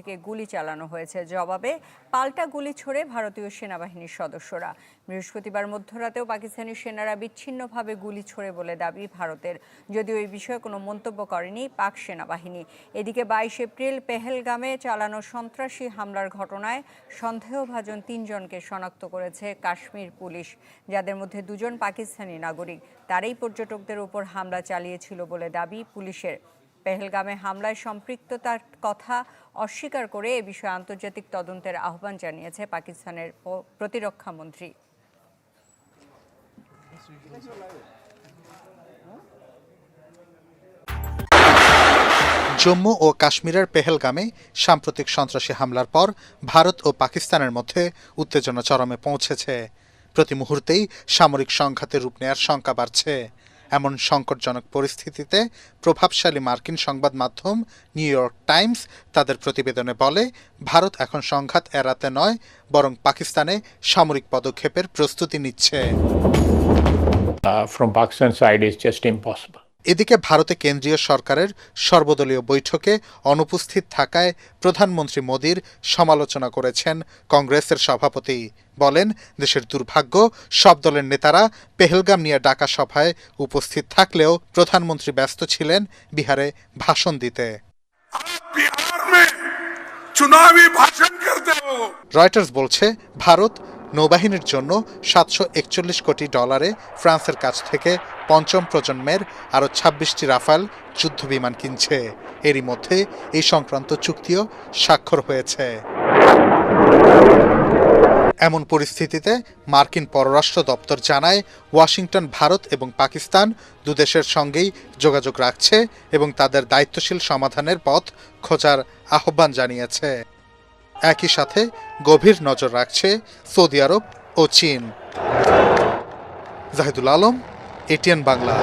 থেকে গুলি চালানো হয়েছে। জবাবে পাল্টা গুলি ছোড়ে ভারতীয় সেনাবাহিনীর সদস্যরা। বৃহস্পতিবার মধ্যরাতেও পাকিস্তানি সেনারা বিচ্ছিন্নভাবে গুলি ছোড়ে বলে দাবি ভারতের। যদিও এই বিষয়ে কোনো মন্তব্য করেনি পাক সেনাবাহিনী। এদিকে বাইশ এপ্রিল পেহেলগামে চালানো সন্ত্রাসী হামলার ঘটনায় সন্দেহভাজন তিনজনকে শনাক্ত করেছে কাশ্মীর পুলিশ, যাদের মধ্যে দুজন পাকিস্তানি নাগরিক। তারাই পর্যটকদের উপর হামলা চালিয়েছিল বলে দাবি পুলিশের। পেহেলগামে হামলায় সম্পৃক্ততার কথা অস্বীকার করে এ বিষয়ে আন্তর্জাতিক তদন্তের আহ্বান জানিয়েছে পাকিস্তানের প্রতিরক্ষা মন্ত্রী। জম্মু ও কাশ্মীরের পেহেলগামে সাম্প্রতিক সন্ত্রাসী হামলার পর ভারত ও পাকিস্তানের মধ্যে উত্তেজনা চরমে পৌঁছেছে। প্রতি মুহূর্তেই সামরিক সংঘাতের রূপ নেয়ার শঙ্কা বাড়ছে। এমন সংকটজনক পরিস্থিতিতে প্রভাবশালী মার্কিন সংবাদ মাধ্যম নিউ ইয়র্ক টাইমস তাদের প্রতিবেদনে বলে ভারত এখন সংঘাত এড়াতে নয় বরং পাকিস্তানে সামরিক পদক্ষেপের প্রস্তুতি নিচ্ছে uh, from Pakistan side is just impossible. এদিকে ভারতে কেন্দ্রীয় সরকারের সর্বদলীয় বৈঠকে অনুপস্থিত থাকায় প্রধানমন্ত্রী মোদীর সমালোচনা করেছেন কংগ্রেসের সভাপতি। বলেন দেশের দুর্ভাগ্য সব দলের নেতারা পেহেলগাম নিয়ে ডাকা সভায় উপস্থিত থাকলেও প্রধানমন্ত্রী ব্যস্ত ছিলেন বিহারে ভাষণ দিতে। রয়টার্স বলছে ভারত নৌবাহিনীর জন্য সাতশো একচল্লিশ কোটি ডলারে ফ্রান্সের কাছ থেকে পঞ্চম প্রজন্মের আরও ছাব্বিশটি রাফাল যুদ্ধবিমান কিনছে। এরই মধ্যে এই সংক্রান্ত চুক্তিও স্বাক্ষর হয়েছে। এমন পরিস্থিতিতে মার্কিন পররাষ্ট্র দপ্তর জানায়, ওয়াশিংটন, ভারত এবং পাকিস্তান দুদেশের সঙ্গেই যোগাযোগ রাখছে এবং তাদের দায়িত্বশীল সমাধানের পথ খোঁজার আহ্বান জানিয়েছে। একই সাথে গভীর নজর রাখছে সৌদি আরব ও চীন। জাহিদুল আলম এটিএন বাংলা।